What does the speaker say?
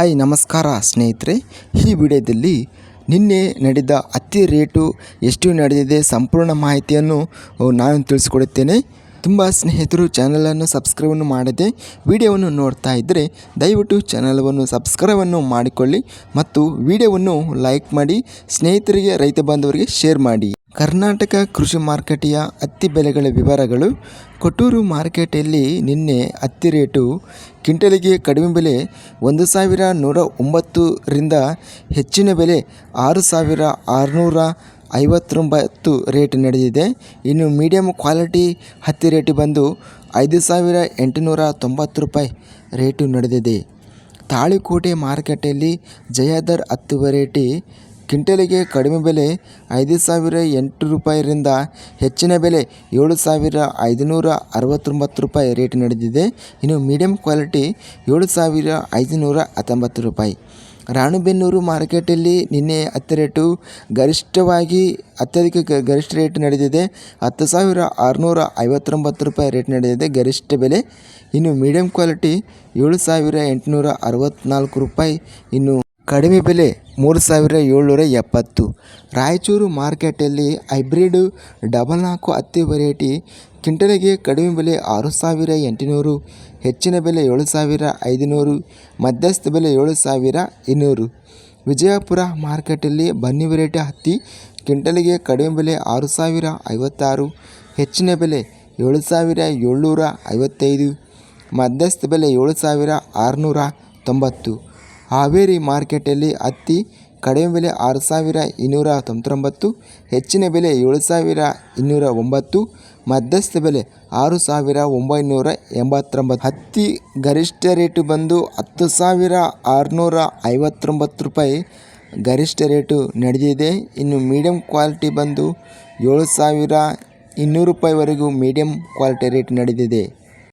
Hi, ನಮಸ್ಕಾರ ಸ್ನೇಹಿತರೆ. ಈ ವಿಡಿಯೋದಲ್ಲಿ ನಿನ್ನೆ ನಡೆದ ಅತಿ ರೇಟು ಎಷ್ಟು ನಡೆದಿದೆ ಸಂಪೂರ್ಣ ಮಾಹಿತಿಯನ್ನು ನಾನು ತಿಳಿಸ್ಕೊಡುತ್ತೇನೆ. ತುಂಬ ಸ್ನೇಹಿತರು ಚಾನಲನ್ನು ಸಬ್ಸ್ಕ್ರೈಬನ್ನು ಮಾಡದೆ ವಿಡಿಯೋವನ್ನು ನೋಡ್ತಾ ಇದ್ದರೆ ದಯವಿಟ್ಟು ಚಾನಲವನ್ನು ಸಬ್ಸ್ಕ್ರೈಬನ್ನು ಮಾಡಿಕೊಳ್ಳಿ ಮತ್ತು ವಿಡಿಯೋವನ್ನು ಲೈಕ್ ಮಾಡಿ, ಸ್ನೇಹಿತರಿಗೆ, ರೈತ ಬಾಂಧವರಿಗೆ ಶೇರ್ ಮಾಡಿ. ಕರ್ನಾಟಕ ಕೃಷಿ ಮಾರುಕಟ್ಟೆಯ ಹತ್ತಿ ಬೆಲೆಗಳ ವಿವರಗಳು. ಕೊಟ್ಟೂರು ಮಾರುಕಟ್ಟೆಯಲ್ಲಿ ನಿನ್ನೆ ಹತ್ತಿ ರೇಟು ಕ್ವಿಂಟಲಿಗೆ ಕಡಿಮೆ ಬೆಲೆ ಒಂದು ಸಾವಿರ ನೂರ ಒಂಬತ್ತರಿಂದ ಹೆಚ್ಚಿನ ಬೆಲೆ ಆರು ಸಾವಿರ ಆರುನೂರ ಐವತ್ತೊಂಬತ್ತು ರೇಟ್ ನಡೆದಿದೆ. ಇನ್ನು ಮೀಡಿಯಂ ಕ್ವಾಲಿಟಿ ಹತ್ತಿ ರೇಟ್ ಬಂದು ಐದು ಸಾವಿರ ಎಂಟುನೂರ ತೊಂಬತ್ತು ರೂಪಾಯಿ ರೇಟು ನಡೆದಿದೆ. ತಾಳಿಕೋಟೆ ಮಾರುಕಟ್ಟೆಯಲ್ಲಿ ಜಯಾದರ್ ಹತ್ತು ವೆರೈಟಿ ಕ್ವಿಂಟಲಿಗೆ ಕಡಿಮೆ ಬೆಲೆ ಐದು ಸಾವಿರ ಎಂಟು ರೂಪಾಯಿಯಿಂದ ಹೆಚ್ಚಿನ ಬೆಲೆ ಏಳು ಸಾವಿರ ಐದುನೂರ ಅರವತ್ತೊಂಬತ್ತು ರೂಪಾಯಿ ರೇಟ್ ನಡೆದಿದೆ. ಇನ್ನು ಮೀಡಿಯಂ ಕ್ವಾಲಿಟಿ ಏಳು ಸಾವಿರ ಐದುನೂರ ಹತ್ತೊಂಬತ್ತು ರೂಪಾಯಿ. ರಾಣುಬೆನ್ನೂರು ಮಾರ್ಕೆಟಲ್ಲಿ ನಿನ್ನೆ ಹತ್ತು ರೇಟು ಗರಿಷ್ಠವಾಗಿ ಅತ್ಯಧಿಕ ಗರಿಷ್ಠ ರೇಟ್ ನಡೆದಿದೆ. ಹತ್ತು ಸಾವಿರ ಆರುನೂರ ಐವತ್ತೊಂಬತ್ತು ರೂಪಾಯಿ ರೇಟ್ ನಡೆದಿದೆ ಗರಿಷ್ಠ ಬೆಲೆ. ಇನ್ನು ಮೀಡಿಯಂ ಕ್ವಾಲಿಟಿ ಏಳು ಸಾವಿರ ಎಂಟುನೂರ ಅರವತ್ತ್ನಾಲ್ಕು ರೂಪಾಯಿ. ಇನ್ನು ಕಡಿಮೆ ಬೆಲೆ ಮೂರು ಸಾವಿರ ಏಳ್ನೂರ ಎಪ್ಪತ್ತು. ರಾಯಚೂರು ಮಾರ್ಕೆಟಲ್ಲಿ ಹೈಬ್ರಿಡ್ ಡಬಲ್ ನಾಲ್ಕು ಹತ್ತಿ ವೆರೈಟಿ, ಕ್ವಿಂಟಲಿಗೆ ಕಡಿಮೆ ಬೆಲೆ ಆರು ಸಾವಿರ ಎಂಟುನೂರು, ಹೆಚ್ಚಿನ ಬೆಲೆ ಏಳು ಸಾವಿರ ಐದುನೂರು, ಮಧ್ಯಸ್ಥ ಬೆಲೆ ಏಳು ಸಾವಿರ ಇನ್ನೂರು. ವಿಜಯಪುರ ಮಾರ್ಕೆಟಲ್ಲಿ ಬನ್ನಿ ವೆರೈಟಿ ಹತ್ತಿ, ಕ್ವಿಂಟಲಿಗೆ ಕಡಿಮೆ ಬೆಲೆ ಆರು ಸಾವಿರ ಐವತ್ತಾರು, ಹೆಚ್ಚಿನ ಬೆಲೆ ಏಳು ಸಾವಿರ ಏಳ್ನೂರ ಐವತ್ತೈದು, ಮಧ್ಯಸ್ಥ ಬೆಲೆ ಏಳು ಸಾವಿರ ಆರುನೂರ ತೊಂಬತ್ತು. ಹಾವೇರಿ ಮಾರ್ಕೆಟಲ್ಲಿ ಹತ್ತಿ ಕಡಿಮೆ ಬೆಲೆ ಆರು ಸಾವಿರ ಇನ್ನೂರ ತೊಂಬತ್ತೊಂಬತ್ತು, ಹೆಚ್ಚಿನ ಬೆಲೆ ಏಳು ಸಾವಿರ ಇನ್ನೂರ ಒಂಬತ್ತು, ಮಧ್ಯಸ್ಥ ಬೆಲೆ ಆರು ಸಾವಿರ ಒಂಬೈನೂರ ಎಂಬತ್ತೊಂಬತ್ತು. ಹತ್ತಿ ಗರಿಷ್ಠ ರೇಟು ಬಂದು ಹತ್ತು ಸಾವಿರ ಆರುನೂರ ಐವತ್ತೊಂಬತ್ತು ರೂಪಾಯಿ ಗರಿಷ್ಠ ರೇಟು ನಡೆದಿದೆ. ಇನ್ನು ಮೀಡಿಯಂ ಕ್ವಾಲಿಟಿ ಬಂದು ಏಳು ಸಾವಿರ ಇನ್ನೂರು ರೂಪಾಯಿವರೆಗೂ ಮೀಡಿಯಂ ಕ್ವಾಲಿಟಿ ರೇಟ್ ನಡೆದಿದೆ.